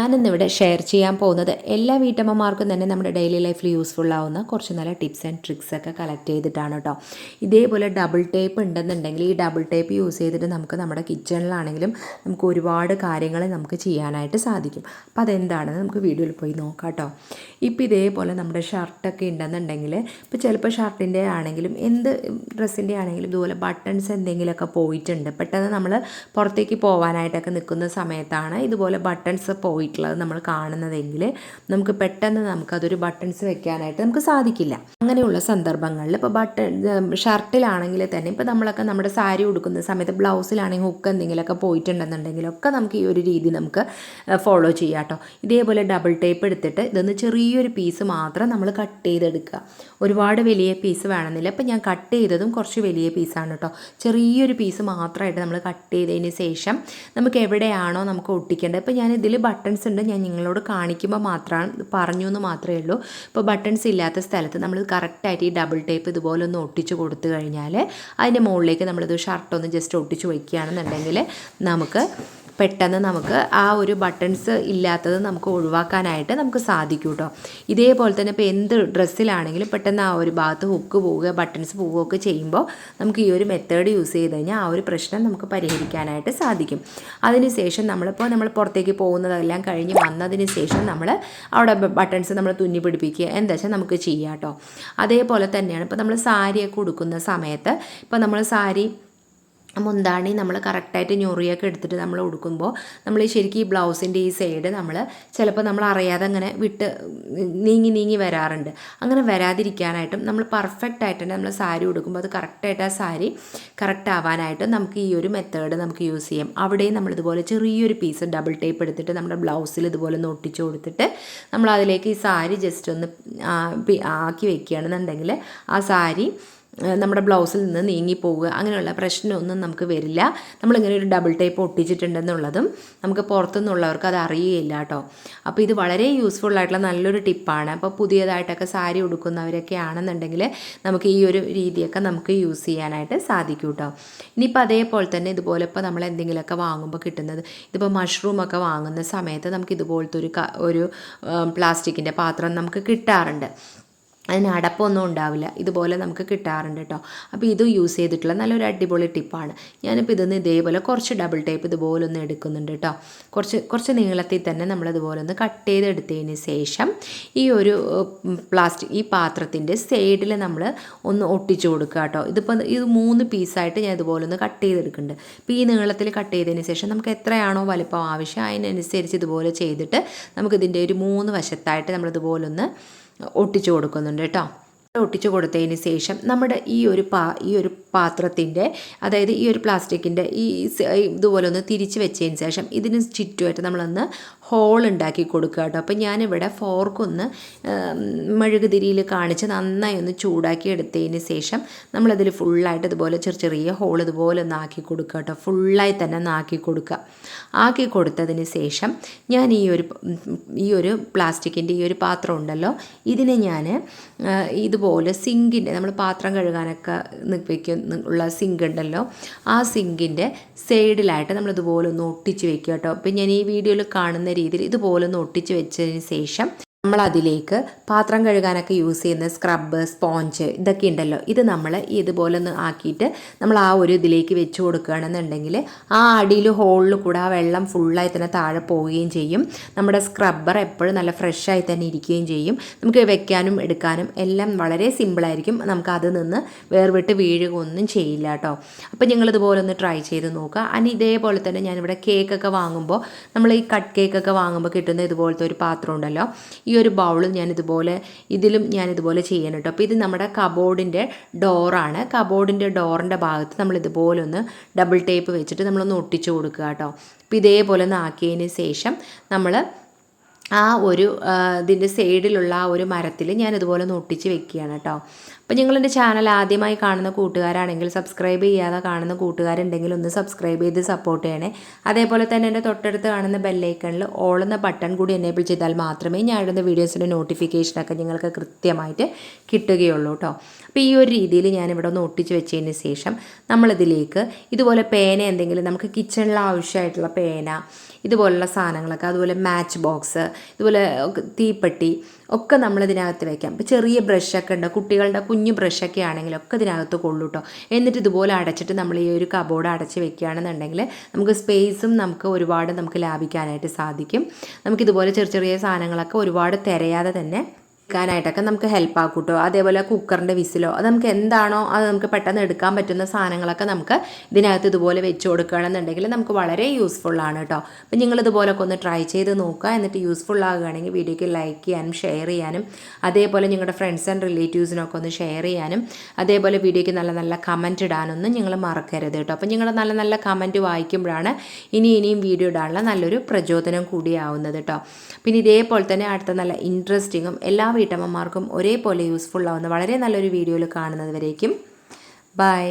ഞാനിന്നിവിടെ ഷെയർ ചെയ്യാൻ പോകുന്നത് എല്ലാ വീട്ടമ്മമാർക്കും തന്നെ നമ്മുടെ ഡെയിലി ലൈഫിൽ യൂസ്ഫുൾ ആവുന്ന കുറച്ച് നല്ല ടിപ്സ് ആൻഡ് ട്രിക്സ് ഒക്കെ കളക്ട് ചെയ്തിട്ടാണ് കേട്ടോ ഇതേപോലെ ഡബിൾ ടേപ്പ് ഉണ്ടെന്നുണ്ടെങ്കിൽ ഈ ഡബിൾ ടേപ്പ് യൂസ് ചെയ്തിട്ട് നമുക്ക് നമ്മുടെ കിച്ചണിലാണെങ്കിലും നമുക്ക് ഒരുപാട് കാര്യങ്ങൾ നമുക്ക് ചെയ്യാനായിട്ട് സാധിക്കും. അപ്പോൾ അതെന്താണെന്ന് നമുക്ക് വീഡിയോയിൽ പോയി നോക്കാം കേട്ടോ ഇപ്പോൾ ഇതേപോലെ നമ്മുടെ ഷർട്ടൊക്കെ ഉണ്ടെന്നുണ്ടെങ്കിൽ ഇപ്പോൾ ചിലപ്പോൾ ഷർട്ടിന്റെ ആണെങ്കിലും എന്ത് ഡ്രസ്സിന്റെ ആണെങ്കിലും ഇതുപോലെ ബട്ടൺസ് എന്തെങ്കിലുമൊക്കെ പോയിട്ടുണ്ട്. പെട്ടെന്ന് നമ്മൾ പുറത്തേക്ക് പോകാനായിട്ടൊക്കെ നിൽക്കുന്ന സമയത്താണ് ഇതുപോലെ ബട്ടൺസ് പോയിട്ടുള്ളത് നമ്മൾ കാണുന്നതെങ്കിൽ നമുക്ക് പെട്ടെന്ന് നമുക്കതൊരു ബട്ടൺസ് വെക്കാനായിട്ട് നമുക്ക് സാധിക്കില്ല. അങ്ങനെയുള്ള സന്ദർഭങ്ങളിൽ ഇപ്പോൾ ബട്ടൺ ഷർട്ടിലാണെങ്കിൽ തന്നെ ഇപ്പോൾ നമ്മളൊക്കെ നമ്മുടെ സാരി ഉടുക്കുന്ന സമയത്ത് ബ്ലൗസിലാണെങ്കിൽ ഹുക്ക് എന്തെങ്കിലുമൊക്കെ പോയിട്ടുണ്ടെന്നുണ്ടെങ്കിലൊക്കെ നമുക്ക് ഈ ഒരു രീതി നമുക്ക് ഫോളോ ചെയ്യാം കേട്ടോ. ഇതേപോലെ ഡബിൾ ടേപ്പ് എടുത്തിട്ട് ഇതൊന്ന് ചെറിയൊരു പീസ് മാത്രം നമ്മൾ കട്ട് ചെയ്തെടുക്കുക. ഒരുപാട് വലിയ പീസ് വേണമെന്നില്ല. അപ്പോൾ ഞാൻ കട്ട് ചെയ്തതും കുറച്ച് വലിയ പീസാണ് കേട്ടോ. ചെറിയൊരു പീസ് മാത്രമായിട്ട് നമ്മൾ കട്ട് ചെയ്തതിന് ശേഷം നമുക്ക് എവിടെയാണോ നമുക്ക് ഒട്ടിക്കേണ്ടത്. ഇപ്പോൾ ഞാൻ ഇതിൽ ബട്ടൺസ് ഉണ്ട് ഞാൻ നിങ്ങളോട് കാണിക്കുമ്പോൾ മാത്രമാണ് പറഞ്ഞു എന്ന് മാത്രമേ ഉള്ളൂ. ഇപ്പോൾ ബട്ടൺസ് ഇല്ലാത്ത സ്ഥലത്ത് നമ്മൾ കറക്റ്റായിട്ട് ഈ ഡബിൾ ടേപ്പ് ഇതുപോലെ ഒന്ന് ഒട്ടിച്ച് കൊടുത്തു കഴിഞ്ഞാൽ അതിന്റെ മുകളിലേക്ക് നമ്മളിത് ഷർട്ടൊന്ന് ജസ്റ്റ് ഒട്ടിച്ച് വയ്ക്കുകയാണെന്നുണ്ടെങ്കിൽ നമുക്ക് പെട്ടെന്ന് നമുക്ക് ആ ഒരു ബട്ടൺസ് ഇല്ലാത്തത് നമുക്ക് ഒഴിവാക്കാനായിട്ട് നമുക്ക് സാധിക്കും കേട്ടോ ഇതേപോലെ തന്നെ ഇപ്പോൾ എന്ത് ഡ്രസ്സിലാണെങ്കിലും പെട്ടെന്ന് ആ ഒരു ഭാഗത്ത് ഹുക്ക് പോവുക ബട്ടൺസ് പോവുകയൊക്കെ ചെയ്യുമ്പോൾ നമുക്ക് ഈ ഒരു മെത്തേഡ് യൂസ് ചെയ്ത് കഴിഞ്ഞാൽ ആ ഒരു പ്രശ്നം നമുക്ക് പരിഹരിക്കാനായിട്ട് സാധിക്കും. അതിനുശേഷം നമ്മളിപ്പോൾ നമ്മൾ പുറത്തേക്ക് പോകുന്നതെല്ലാം കഴിഞ്ഞ് വന്നതിന് ശേഷം നമ്മൾ അവിടെ ബട്ടൺസ് നമ്മൾ തുന്നി പിടിപ്പിക്കുക എന്താ വെച്ചാൽ നമുക്ക് ചെയ്യാം കേട്ടോ. അതേപോലെ തന്നെയാണ് ഇപ്പോൾ നമ്മൾ സാരിയൊക്കെ ഉടുക്കുന്ന സമയത്ത് ഇപ്പോൾ നമ്മൾ സാരി മുന്താണി നമ്മൾ കറക്റ്റായിട്ട് ഞൊറിയൊക്കെ എടുത്തിട്ട് നമ്മൾ ഉടുക്കുമ്പോൾ നമ്മൾ ശരിക്കും ഈ ബ്ലൗസിന്റെ ഈ സൈഡ് നമ്മൾ ചിലപ്പോൾ നമ്മൾ അറിയാതെ അങ്ങനെ വിട്ട് നീങ്ങി നീങ്ങി വരാറുണ്ട്. അങ്ങനെ വരാതിരിക്കാനായിട്ടും നമ്മൾ പെർഫെക്റ്റ് ആയിട്ട് തന്നെ നമ്മൾ സാരി ഉടുക്കുമ്പോൾ അത് കറക്റ്റായിട്ട് ആ സാരി കറക്റ്റ് ആവാനായിട്ട് നമുക്ക് ഈ ഒരു മെത്തേഡ് നമുക്ക് യൂസ് ചെയ്യാം. അവിടെയും നമ്മൾ ഇതുപോലെ ചെറിയൊരു പീസ് ഡബിൾ ടേപ്പ് എടുത്തിട്ട് നമ്മുടെ ബ്ലൗസിൽ ഇതുപോലെ ഒന്ന് ഒട്ടിച്ച് കൊടുത്തിട്ട് നമ്മൾ അതിലേക്ക് ഈ സാരി ജസ്റ്റ് ഒന്ന് ആക്കി വെക്കുകയാണെന്നുണ്ടെങ്കിൽ ആ സാരി നമ്മുടെ ബ്ലൗസിൽ നിന്ന് നീങ്ങിപ്പോവുക അങ്ങനെയുള്ള പ്രശ്നമൊന്നും നമുക്ക് വരില്ല. നമ്മളിങ്ങനെ ഒരു ഡബിൾ ടൈപ്പ് ഒട്ടിച്ചിട്ടുണ്ടെന്നുള്ളതും നമുക്ക് പുറത്തുനിന്നുള്ളവർക്ക് അത് അറിയുകയില്ല കേട്ടോ. അപ്പോൾ ഇത് വളരെ യൂസ്ഫുൾ ആയിട്ടുള്ള നല്ലൊരു ടിപ്പാണ് അപ്പോൾ പുതിയതായിട്ടൊക്കെ സാരി ഉടുക്കുന്നവരൊക്കെ ആണെന്നുണ്ടെങ്കിൽ നമുക്ക് ഈ ഒരു രീതിയൊക്കെ നമുക്ക് യൂസ് ചെയ്യാനായിട്ട് സാധിക്കും കേട്ടോ. ഇനിയിപ്പോൾ അതേപോലെ തന്നെ ഇതുപോലെ ഇപ്പോൾ നമ്മൾ എന്തെങ്കിലുമൊക്കെ വാങ്ങുമ്പോൾ കിട്ടുന്നത് ഇതിപ്പോൾ മഷ്റൂമൊക്കെ വാങ്ങുന്ന സമയത്ത് നമുക്ക് ഇതുപോലത്തെ ഒരു ഒരു പ്ലാസ്റ്റിക്കിന്റെ പാത്രം നമുക്ക് കിട്ടാറുണ്ട്. അതിന് അടപ്പൊന്നും ഉണ്ടാവില്ല. ഇതുപോലെ നമുക്ക് കിട്ടാറുണ്ട് കേട്ടോ. അപ്പോൾ ഇത് യൂസ് ചെയ്തിട്ടുള്ള നല്ലൊരു അടിപൊളി ടിപ്പാണ് ഞാനിപ്പോൾ ഇതൊന്ന് ഇതേപോലെ കുറച്ച് ഡബിൾ ടേപ്പ് ഇതുപോലെ ഒന്ന് എടുക്കുന്നുണ്ട് കേട്ടോ. കുറച്ച് കുറച്ച് നീളത്തിൽ തന്നെ നമ്മൾ ഇതുപോലെ ഒന്ന് കട്ട് ചെയ്തെടുത്തതിന് ശേഷം ഈ ഒരു പ്ലാസ്റ്റിക് ഈ പാത്രത്തിന്റെ സൈഡിൽ നമ്മൾ ഒന്ന് ഒട്ടിച്ചു കൊടുക്കുക കേട്ടോ. ഇതിപ്പോൾ ഇത് മൂന്ന് പീസായിട്ട് ഞാൻ ഇതുപോലെ ഒന്ന് കട്ട് ചെയ്തെടുക്കുന്നുണ്ട്. അപ്പോൾ ഈ നീളത്തിൽ കട്ട് ചെയ്തതിന് ശേഷം നമുക്ക് എത്രയാണോ വലിപ്പം ആവശ്യം അതിനനുസരിച്ച് ഇതുപോലെ ചെയ്തിട്ട് നമുക്കിതിന്റെ ഒരു മൂന്ന് വശത്തായിട്ട് നമ്മളിതുപോലെ ഒന്ന് ഒട്ടിച്ചു കൊടുക്കുന്നുണ്ട് കേട്ടോ. ഒട്ടിച്ചു കൊടുത്തതിന് ശേഷം നമ്മുടെ ഈ ഒരു പാ ഈ ഒരു പാത്രത്തിന്റെ അതായത് ഈ ഒരു പ്ലാസ്റ്റിക്കിന്റെ ഈ ഇതുപോലെ ഒന്ന് തിരിച്ച് വെച്ചതിന് ശേഷം ഇതിന് ചുറ്റുമായിട്ട് നമ്മളൊന്ന് ഹോൾ ഉണ്ടാക്കി കൊടുക്കുക കേട്ടോ. അപ്പോൾ ഞാനിവിടെ ഫോർക്കൊന്ന് മെഴുകുതിരിയിൽ കാണിച്ച് നന്നായി ഒന്ന് ചൂടാക്കി എടുത്തതിന് ശേഷം നമ്മളതിൽ ഫുള്ളായിട്ട് ഇതുപോലെ ചെറിയ ചെറിയ ഹോൾ ഇതുപോലെ ഒന്ന് ആക്കി കൊടുക്കുക കേട്ടോ. ഫുള്ളായി തന്നെ ആക്കി കൊടുക്കുക. ആക്കി കൊടുത്തതിന് ശേഷം ഞാൻ ഈ ഒരു ഈ ഒരു പ്ലാസ്റ്റിക്കിന്റെ ഈ ഒരു പാത്രം ഉണ്ടല്ലോ ഇതിനെ ഞാൻ ഇതുപോലെ സിങ്കിന്റെ നമ്മൾ പാത്രം കഴുകാനൊക്കെ വയ്ക്കും ഉള്ള സിങ്ക് ഉണ്ടല്ലോ ആ സിങ്കിന്റെ സൈഡിലായിട്ട് നമ്മൾ ഇതുപോലെ ഒന്ന് ഒട്ടിച്ച് വെക്കുക കേട്ടോ. ഇപ്പം ഞാൻ ഈ വീഡിയോയിൽ കാണുന്ന രീതിയിൽ ഇതുപോലെ ഒന്ന് ഒട്ടിച്ച് വെച്ചതിന് ശേഷം നമ്മൾ അതിലേക്ക് പാത്രം കഴുകാനൊക്കെ യൂസ് ചെയ്യുന്ന സ്ക്രബ്ബ് സ്പോഞ്ച് ഇതൊക്കെ ഉണ്ടല്ലോ. ഇത് നമ്മൾ ഇതുപോലെ ഒന്ന് ആക്കിയിട്ട് നമ്മൾ ആ ഒരു ഇതിലേക്ക് വെച്ച് കൊടുക്കുകയാണെന്നുണ്ടെങ്കിൽ ആ അടിയിൽ ഹോളിൽ കൂടെ ആ വെള്ളം ഫുള്ളായി തന്നെ താഴെ പോവുകയും ചെയ്യും. നമ്മുടെ സ്ക്രബ്ബർ എപ്പോഴും നല്ല ഫ്രഷായി തന്നെ ഇരിക്കുകയും ചെയ്യും. നമുക്ക് വെക്കാനും എടുക്കാനും എല്ലാം വളരെ സിമ്പിളായിരിക്കും നമുക്ക് അത് നിന്ന് വേർവിട്ട് വീഴുക ഒന്നും ചെയ്യില്ല കേട്ടോ. അപ്പോൾ നിങ്ങൾ ഇതുപോലെ ഒന്ന് ട്രൈ ചെയ്ത് നോക്കുക. അനി ഇതേപോലെ തന്നെ ഞാനിവിടെ കേക്കൊക്കെ വാങ്ങുമ്പോൾ നമ്മൾ ഈ കട്ട് കേക്കൊക്കെ വാങ്ങുമ്പോൾ കിട്ടുന്ന ഇതുപോലത്തെ ഒരു പാത്രം ഉണ്ടല്ലോ. ഈ ഒരു ബൗൾ ഞാനിതുപോലെ ഇതിലും ഞാനിതുപോലെ ചെയ്യണം കേട്ടോ. അപ്പോൾ ഇത് നമ്മുടെ കബോർഡിന്റെ ഡോറാണ്. കബോർഡിന്റെ ഡോറിന്റെ ഭാഗത്ത് നമ്മൾ ഇതുപോലെ ഒന്ന് ഡബിൾ ടേപ്പ് വെച്ചിട്ട് നമ്മളൊന്ന് ഒട്ടിച്ചു കൊടുക്കുക കേട്ടോ. അപ്പോൾ ഇതേപോലെ ഒന്ന് ആക്കിയതിന് ശേഷം നമ്മൾ ആ ഒരു ഇതിന്റെ സൈഡിലുള്ള ആ ഒരു മരത്തിൽ ഞാൻ ഇതുപോലെ ഒന്ന് ഒട്ടിച്ച് വെക്കുകയാണ് കേട്ടോ. അപ്പോൾ നിങ്ങൾ എന്റെ ചാനൽ ആദ്യമായി കാണുന്ന കൂട്ടുകാരാണെങ്കിൽ സബ്സ്ക്രൈബ് ചെയ്യാതെ കാണുന്ന കൂട്ടുകാരുണ്ടെങ്കിൽ ഒന്ന് സബ്സ്ക്രൈബ് ചെയ്ത് സപ്പോർട്ട് ചെയ്യണേ. അതേപോലെ തന്നെ എന്റെ തൊട്ടടുത്ത് കാണുന്ന ബെല്ലൈക്കണിൽ ഓൾ എന്ന ബട്ടൺ കൂടി എനേബിൾ ചെയ്താൽ മാത്രമേ ഞാൻ ഇടുന്ന വീഡിയോസിന്റെ നോട്ടിഫിക്കേഷനൊക്കെ നിങ്ങൾക്ക് കൃത്യമായിട്ട് കിട്ടുകയുള്ളൂ കേട്ടോ അപ്പോൾ ഈ ഒരു രീതിയിൽ ഞാനിവിടെ ഒന്ന് ഒട്ടിച്ച് വെച്ചതിന് ശേഷം നമ്മളിതിലേക്ക് ഇതുപോലെ പേന എന്തെങ്കിലും നമുക്ക് കിച്ചണിൽ ആവശ്യമായിട്ടുള്ള പേന ഇതുപോലുള്ള സാധനങ്ങളൊക്കെ അതുപോലെ മാച്ച് ബോക്സ് ഇതുപോലെ തീപ്പെട്ടി ഒക്കെ നമ്മളിതിനകത്ത് വയ്ക്കാം ഇപ്പോൾ ചെറിയ ബ്രഷൊക്കെ ഉണ്ട് കുട്ടികളുടെ കുഞ്ഞു ബ്രഷൊക്കെ ആണെങ്കിലും ഒക്കെ ഇതിനകത്ത് കൊള്ളു കേട്ടോ എന്നിട്ട് ഇതുപോലെ അടച്ചിട്ട് നമ്മൾ ഈ ഒരു കബോർഡ് അടച്ച് വെക്കുകയാണെന്നുണ്ടെങ്കിൽ നമുക്ക് സ്പേസും നമുക്ക് ഒരുപാട് നമുക്ക് ലാഭിക്കാനായിട്ട് സാധിക്കും. നമുക്കിതുപോലെ ചെറിയ ചെറിയ സാധനങ്ങളൊക്കെ ഒരുപാട് തിരയാതെ തന്നെ എടുക്കാനായിട്ടൊക്കെ നമുക്ക് ഹെൽപ്പ് ആക്കും കേട്ടോ. അതേപോലെ കുക്കറിന്റെ വിസിലോ അത് നമുക്ക് എന്താണോ അത് നമുക്ക് പെട്ടെന്ന് എടുക്കാൻ പറ്റുന്ന സാധനങ്ങളൊക്കെ നമുക്ക് ഇതിനകത്ത് ഇതുപോലെ വെച്ച് കൊടുക്കുകയാണെന്നുണ്ടെങ്കിൽ നമുക്ക് വളരെ യൂസ്ഫുൾ ആണ് കേട്ടോ. അപ്പം നിങ്ങൾ ഇതുപോലൊക്കെ ഒന്ന് ട്രൈ ചെയ്ത് നോക്കുക. എന്നിട്ട് യൂസ്ഫുൾ ആകുകയാണെങ്കിൽ വീഡിയോയ്ക്ക് ലൈക്ക് ചെയ്യാനും ഷെയർ ചെയ്യാനും അതേപോലെ നിങ്ങളുടെ ഫ്രണ്ട്സ് ആൻഡ് റിലേറ്റീവ്സിനൊക്കെ ഒന്ന് ഷെയർ ചെയ്യാനും അതേപോലെ വീഡിയോയ്ക്ക് നല്ല നല്ല കമന്റ് ഇടാനൊന്നും നിങ്ങൾ മറക്കരുത് കേട്ടോ. അപ്പം നിങ്ങൾ നല്ല നല്ല കമന്റ് വായിക്കുമ്പോഴാണ് ഇനി ഇനിയും വീഡിയോ ഇടാനുള്ള നല്ലൊരു പ്രചോദനം കൂടിയാവുന്നത് കേട്ടോ. പിന്നെ ഇതേപോലെ തന്നെ അടുത്ത നല്ല ഇൻട്രസ്റ്റിങ്ങും എല്ലാ വീട്ടമ്മമാർക്കും ഒരേപോലെ യൂസ്ഫുൾ ആവുന്ന വളരെ നല്ലൊരു വീഡിയോയിൽ കാണുന്നത് വരേക്കും ബൈ